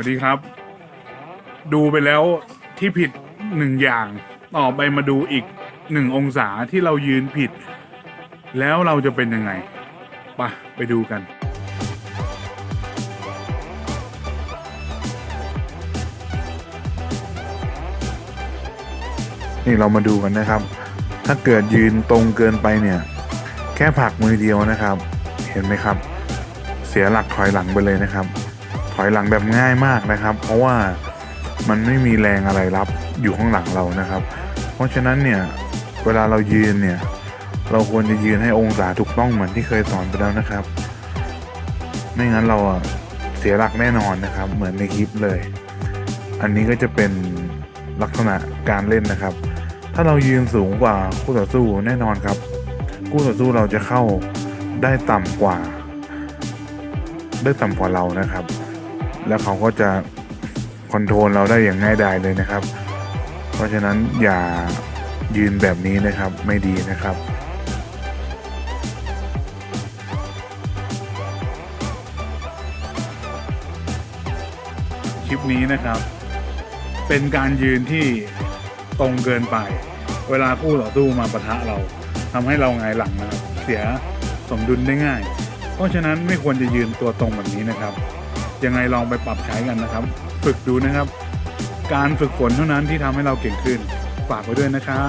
วัสดีครับ ดูไปแล้วที่ผิดหนึ่งอย่างต่อไปมาดูอีกหนึ่งองศาที่เรายืนผิด แล้วเราจะเป็นยังไงไปะไปดูกันนี่เรามาดูกันนะครับ ถ้าเกิดยืนตรงเกินไปเนี่ย แค่ผักมือเดียวนะครับ เห็นไหมครับ เสียหลักถอยหลังไปเลยนะครับ อยหลังแบบง่ายมากนะครับ เพราะว่ามันไม่มีแรงอะไรรับอยู่ข้างหลังเรานะครับ เพราะฉะนั้นเนี่ยเวลาเรายืนเนี่ยเราควรจะยืนให้องศาถูกต้องเหมือนที่เคยสอนไปแล้วนะครับ ไม่งั้นเราเสียหลักแน่นอนนะครับ เหมือนในคลิปเลย อันนี้ก็จะเป็นลักษณะการเล่นนะครับ ถ้าเรายืนสูงกว่าคู่ต่อสู้แน่นอนครับคู่ต่อสู้เราจะเข้าได้ต่ำกว่า ได้ต่ำกว่าเรานะครับ แล้วเขาก็จะคอนโทรลเราได้อย่างง่ายดายเลยนะครับ เพราะฉะนั้นอย่ายืนแบบนี้นะครับไม่ดีนะครับคลิปนี้นะครับ เป็นการยืนที่ตรงเกินไป เวลาคู่ต่อสู้มาปะทะเราทำให้เราหงายหลังนะครับ เสียสมดุลได้ง่าย เพราะฉะนั้นไม่ควรจะยืนตัวตรงแบบนี้นะครับ ยังไงลองไปปรับใช้กันนะครับ ฝึกดูนะครับ การฝึกฝนเท่านั้นที่ทำให้เราเก่งขึ้น ฝากไว้ด้วยนะครับ